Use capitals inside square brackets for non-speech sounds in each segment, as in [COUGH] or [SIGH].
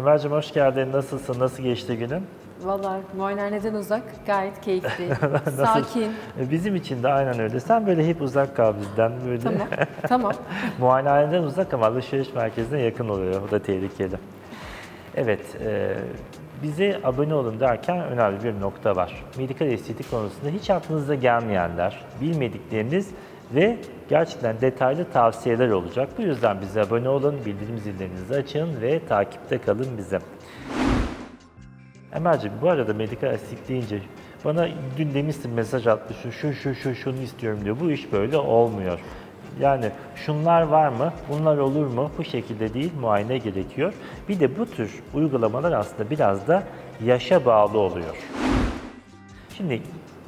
Emel'cim hoş geldin. Nasılsın? Nasıl geçti günün? Valla muayenehaneden uzak, gayet keyifli, [LAUGHS] sakin. E, Bizim için de aynen öyle. Sen böyle hep uzak kal bizden. Böyle Tamam, tamam. [LAUGHS] muayenehaneden uzak ama alışveriş merkezine yakın oluyor. O da tehlikeli. Evet, e, bize abone olun derken önemli bir nokta var. Medikal estetik konusunda hiç aklınıza gelmeyenler, bilmedikleriniz ve gerçekten detaylı tavsiyeler olacak. Bu yüzden bize abone olun, bildirim zillerinizi açın ve takipte kalın bize. Emel'ciğim bu arada medikal estetik deyince bana dün demişsin mesaj atmışsın şu şu şu şunu istiyorum diyor. Bu iş böyle olmuyor. Yani şunlar var mı, bunlar olur mu? Bu şekilde değil, muayene gerekiyor. Bir de bu tür uygulamalar aslında biraz da yaşa bağlı oluyor. Şimdi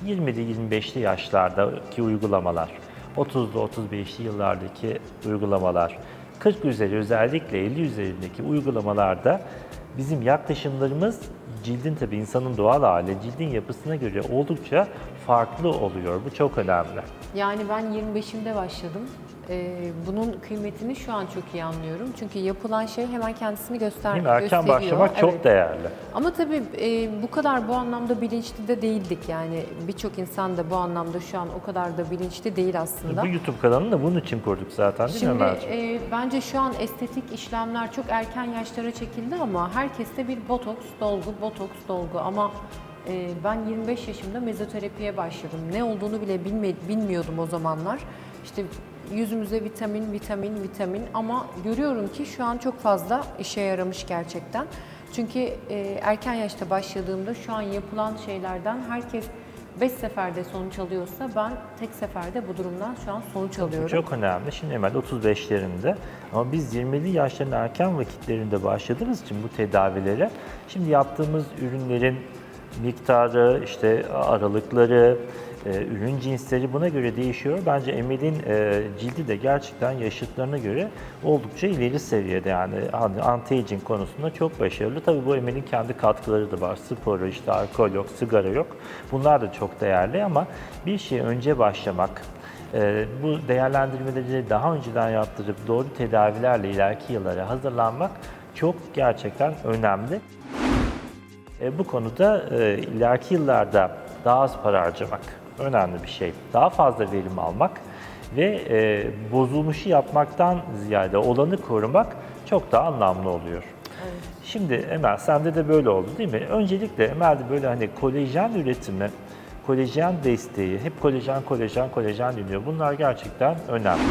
20'li 25'li yaşlardaki uygulamalar, 30'lu 35'li yıllardaki uygulamalar, 40 üzeri özellikle 50 üzerindeki uygulamalarda bizim yaklaşımlarımız cildin tabii insanın doğal hali, cildin yapısına göre oldukça farklı oluyor. Bu çok önemli. Yani ben 25'imde başladım. Ee, bunun kıymetini şu an çok iyi anlıyorum. Çünkü yapılan şey hemen kendisini göster Değil mi? Erken gösteriyor. başlamak çok Evet. değerli. Ama tabii e, bu kadar bu anlamda bilinçli de değildik yani. Birçok insan da bu anlamda şu an o kadar da bilinçli değil aslında. Bu YouTube kanalını da bunun için kurduk zaten değil mi Şimdi Ömerciğim? e, bence şu an estetik işlemler çok erken yaşlara çekildi ama herkeste bir botoks dolgu, botoks dolgu ama e, ben 25 yaşımda mezoterapiye başladım. Ne olduğunu bile bilme, bilmiyordum o zamanlar. İşte yüzümüze vitamin, vitamin, vitamin ama görüyorum ki şu an çok fazla işe yaramış gerçekten. Çünkü e, erken yaşta başladığımda şu an yapılan şeylerden herkes 5 seferde sonuç alıyorsa ben tek seferde bu durumdan şu an sonuç alıyorum. Çok önemli. Şimdi Emel 35'lerinde ama biz 20'li yaşların erken vakitlerinde başladığımız için bu tedavilere şimdi yaptığımız ürünlerin miktarı, işte aralıkları, e, ürün cinsleri buna göre değişiyor. Bence Emel'in e, cildi de gerçekten yaşıtlarına göre oldukça ileri seviyede yani anti-aging konusunda çok başarılı. Tabii bu Emel'in kendi katkıları da var. Sporu, işte alkol yok, sigara yok. Bunlar da çok değerli ama bir şey önce başlamak, ee, bu değerlendirmeleri daha önceden yaptırıp doğru tedavilerle ileriki yıllara hazırlanmak çok gerçekten önemli. E, bu konuda e, ileriki yıllarda daha az para harcamak önemli bir şey. Daha fazla verim almak ve e, bozulmuşu yapmaktan ziyade olanı korumak çok daha anlamlı oluyor. Şimdi Emel sende de böyle oldu değil mi? Öncelikle Emel'de böyle hani kolajen üretimi, kolajen desteği, hep kolajen, kolajen, kolajen deniyor. Bunlar gerçekten önemli.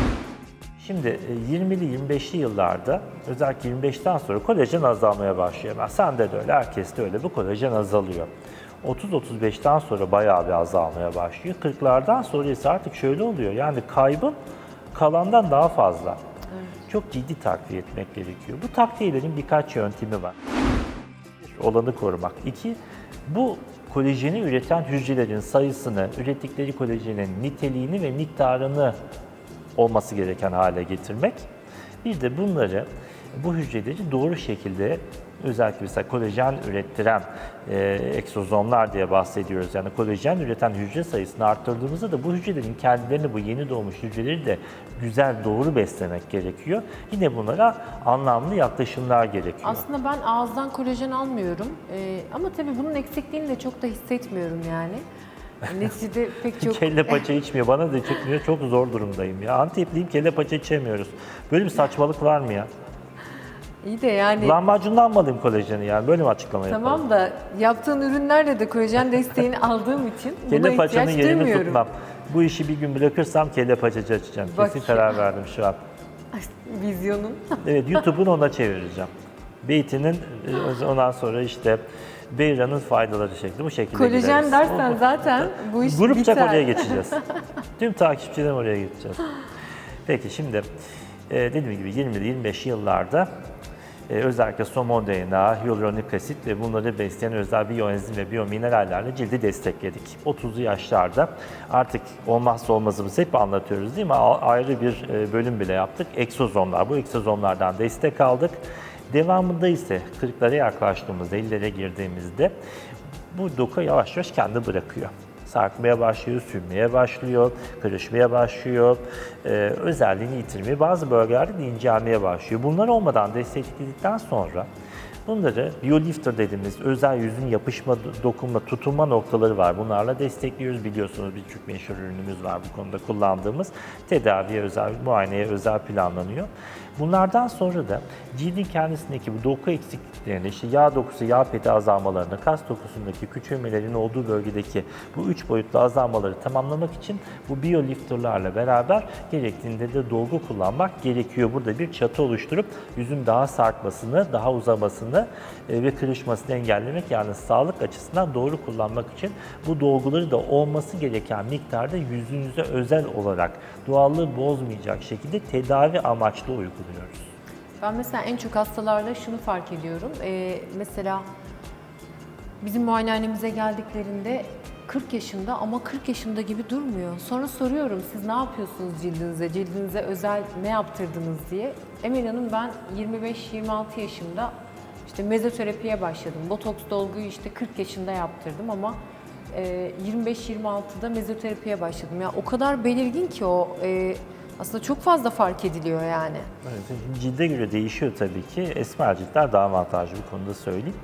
Şimdi e, 20'li 25'li yıllarda özellikle 25'ten sonra kolajen azalmaya başlıyor. Ben sende de öyle, herkeste öyle bu kolajen azalıyor. 30-35'ten sonra bayağı bir azalmaya başlıyor. 40'lardan sonra ise artık şöyle oluyor. Yani kaybın kalandan daha fazla. Çok ciddi takviye etmek gerekiyor. Bu takviyelerin birkaç yöntemi var. Bir, olanı korumak. İki, bu kolajeni üreten hücrelerin sayısını, ürettikleri kolajenin niteliğini ve miktarını olması gereken hale getirmek. Bir de bunları, bu hücreleri doğru şekilde özellikle mesela kolajen ürettiren e, eksozomlar diye bahsediyoruz. Yani kolajen üreten hücre sayısını arttırdığımızda da bu hücrelerin kendilerini, bu yeni doğmuş hücreleri de güzel, doğru beslemek gerekiyor. Yine bunlara anlamlı yaklaşımlar gerekiyor. Aslında ben ağızdan kolajen almıyorum Ee, ama tabii bunun eksikliğini de çok da hissetmiyorum yani. Neticede [LAUGHS] pek çok... Kelle paça içmiyor. Bana da çıkmıyor. Çok zor durumdayım ya. Antepliyim kelle paça içemiyoruz. Böyle bir saçmalık var mı ya? İyi de yani Lahmacundan mı alayım kolajeni yani? Böyle mi açıklama yapalım? tamam da yaptığın ürünlerle de kolajen desteğini aldığım için buna Kelle ihtiyaç paçanın yerini duymuyorum. tutmam. Bu işi bir gün bırakırsam kelle paçacı açacağım. Bak Kesin ya. karar verdim şu an. Vizyonun. [LAUGHS] Evet YouTube'un ona çevireceğim. Beyti'nin e, ondan sonra işte Beyra'nın faydaları şekli bu şekilde Kolajen gideriz. dersen zaten bu iş Grupça biter. oraya [LAUGHS] geçeceğiz. Tüm takipçilerim oraya gideceğiz. Peki şimdi e, dediğim gibi 20'li 25 yıllarda e, özellikle somon DNA, hyaluronik asit ve bunları besleyen özel biyoenzim ve biyominerallerle cildi destekledik. 30'lu yaşlarda artık olmazsa olmazımız hep anlatıyoruz değil mi? A- Ayrı bir e, bölüm bile yaptık. Eksozomlar. Bu eksozomlardan destek aldık. Devamında ise 40'lara yaklaştığımızda, 50'lere girdiğimizde bu doku yavaş yavaş kendi bırakıyor. Sarkmaya başlıyor, sünmeye başlıyor, kırışmaya başlıyor, e, özelliğini yitirmeye, bazı bölgelerde de incelmeye başlıyor. Bunlar olmadan destekledikten sonra Bunları BioLifter dediğimiz özel yüzün yapışma, dokunma, tutunma noktaları var. Bunlarla destekliyoruz. Biliyorsunuz birçok meşhur ürünümüz var bu konuda kullandığımız. Tedaviye özel, muayeneye özel planlanıyor. Bunlardan sonra da cildin kendisindeki bu doku eksikliklerini, işte yağ dokusu, yağ peti azalmalarını, kas dokusundaki küçülmelerin olduğu bölgedeki bu üç boyutlu azalmaları tamamlamak için bu BioLifter'larla beraber gerektiğinde de dolgu kullanmak gerekiyor. Burada bir çatı oluşturup yüzün daha sarkmasını, daha uzamasını e, ve kırışmasını engellemek yani sağlık açısından doğru kullanmak için bu dolguları da olması gereken miktarda yüzünüze özel olarak doğallığı bozmayacak şekilde tedavi amaçlı uyguluyoruz. Ben mesela en çok hastalarda şunu fark ediyorum. Ee, mesela bizim muayenehanemize geldiklerinde 40 yaşında ama 40 yaşında gibi durmuyor. Sonra soruyorum siz ne yapıyorsunuz cildinize, cildinize özel ne yaptırdınız diye. Emel Hanım ben 25-26 yaşımda işte mezoterapiye başladım. Botoks dolguyu işte 40 yaşında yaptırdım ama e, 25-26'da mezoterapiye başladım. Ya o kadar belirgin ki o e, aslında çok fazla fark ediliyor yani. Evet, cilde göre değişiyor tabii ki. Esmer ciltler daha avantajlı bu konuda söyleyeyim.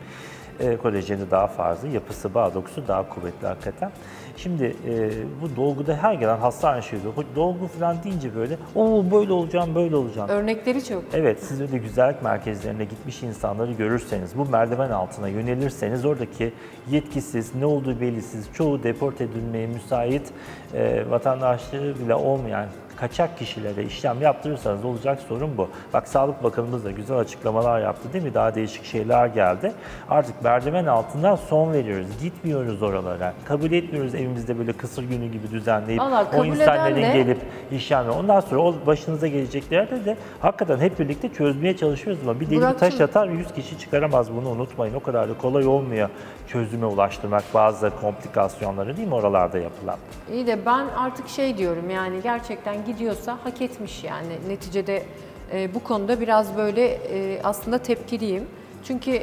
E, kolajeni daha fazla, yapısı, bağ dokusu daha kuvvetli hakikaten. Şimdi e, bu dolguda her gelen hasta aynı şey diyor. "Bu Dolgu falan deyince böyle, o böyle olacağım, böyle olacağım. Örnekleri çok. Evet, siz öyle güzellik merkezlerine gitmiş insanları görürseniz, bu merdiven altına yönelirseniz oradaki yetkisiz, ne olduğu belirsiz, çoğu deport edilmeye müsait e, vatandaşları bile olmayan kaçak kişilere işlem yaptırırsanız olacak sorun bu. Bak Sağlık Bakanımız da güzel açıklamalar yaptı değil mi? Daha değişik şeyler geldi. Artık merdiven altından son veriyoruz. Gitmiyoruz oralara. Kabul etmiyoruz evimizde böyle kısır günü gibi düzenleyip Vallahi o insanların de- gelip işlem Ondan sonra o başınıza geleceklerde de hakikaten hep birlikte çözmeye çalışıyoruz ama bir deli taş atar 100 kişi çıkaramaz bunu unutmayın. O kadar da kolay olmuyor çözüme ulaştırmak bazı komplikasyonları değil mi oralarda yapılan? İyi de ben artık şey diyorum yani gerçekten gidiyorsa hak etmiş yani. Neticede e, bu konuda biraz böyle e, aslında tepkiliyim. Çünkü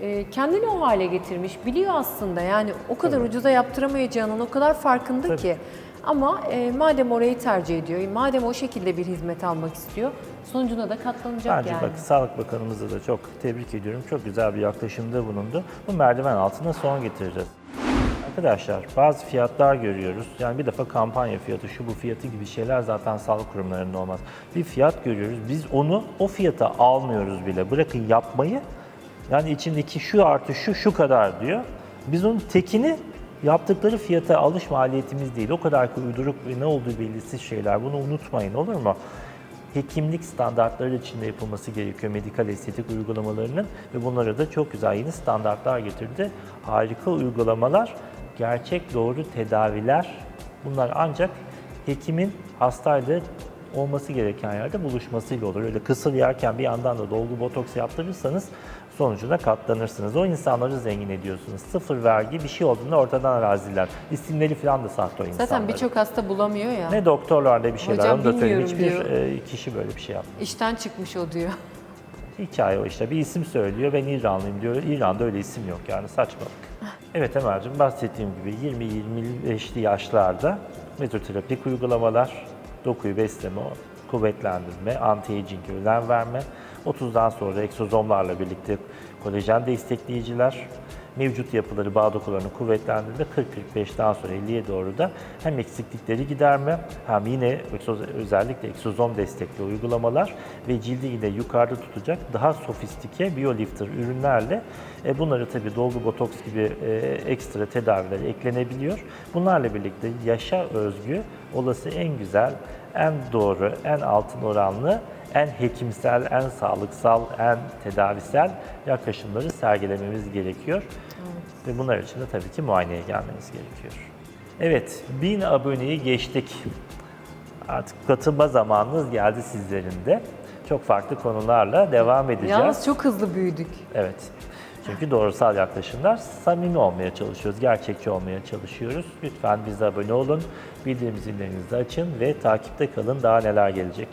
e, kendini o hale getirmiş. Biliyor aslında yani o kadar ucuza yaptıramayacağının o kadar farkında Tabii. ki. Ama e, madem orayı tercih ediyor, madem o şekilde bir hizmet almak istiyor, sonucuna da katlanacak Bence yani. bak Sağlık Bakanımızı da çok tebrik ediyorum. Çok güzel bir yaklaşımda bulundu. Bu merdiven altına son getireceğiz. Arkadaşlar bazı fiyatlar görüyoruz. Yani bir defa kampanya fiyatı, şu bu fiyatı gibi şeyler zaten sağlık kurumlarında olmaz. Bir fiyat görüyoruz. Biz onu o fiyata almıyoruz bile. Bırakın yapmayı. Yani içindeki şu artı şu şu kadar diyor. Biz onun tekini yaptıkları fiyata alış maliyetimiz değil. O kadar ki uyduruk ve ne olduğu belirsiz şeyler. Bunu unutmayın olur mu? hekimlik standartları içinde yapılması gerekiyor medikal estetik uygulamalarının ve bunlara da çok güzel yeni standartlar getirdi. Harika uygulamalar, gerçek doğru tedaviler bunlar ancak hekimin hastayla olması gereken yerde buluşmasıyla olur. Öyle kısır yerken bir yandan da dolgu botoks yaptırırsanız sonucuna katlanırsınız. O insanları zengin ediyorsunuz. Sıfır vergi bir şey olduğunda ortadan araziler. İsimleri falan da sahte o insanların. Zaten birçok hasta bulamıyor ya. Ne doktorlar ne bir şeyler Hocam onu da söyleyeyim. bilmiyorum Hiçbir diyor. e, kişi böyle bir şey yapmıyor. İşten çıkmış o diyor. Hikaye o işte. Bir isim söylüyor. Ben İranlıyım diyor. İran'da öyle isim yok yani saçmalık. Evet Emel'cim bahsettiğim gibi 20-25'li yaşlarda mezoterapik uygulamalar, dokuyu besleme, kuvvetlendirme, anti-aging önem verme, 30'dan sonra egzozomlarla birlikte kolajen destekleyiciler, mevcut yapıları, bağ dokularını kuvvetlendirme, 40-45'ten sonra 50'ye doğru da hem eksiklikleri giderme hem yine özellikle egzozom destekli uygulamalar ve cildi yine yukarıda tutacak daha sofistike BioLifter ürünlerle e, bunları tabii dolgu botoks gibi e, ekstra tedaviler eklenebiliyor. Bunlarla birlikte yaşa özgü olası en güzel, en doğru, en altın oranlı en hekimsel, en sağlıksal, en tedavisel yaklaşımları sergilememiz gerekiyor. Ve bunlar için de tabii ki muayeneye gelmeniz gerekiyor. Evet, 1000 aboneyi geçtik. Artık katılma zamanınız geldi sizlerin de. Çok farklı konularla devam edeceğiz. Yalnız çok hızlı büyüdük. Evet. Çünkü doğrusal yaklaşımlar samimi olmaya çalışıyoruz, gerçekçi olmaya çalışıyoruz. Lütfen bize abone olun, bildirim zillerinizi açın ve takipte kalın daha neler gelecek.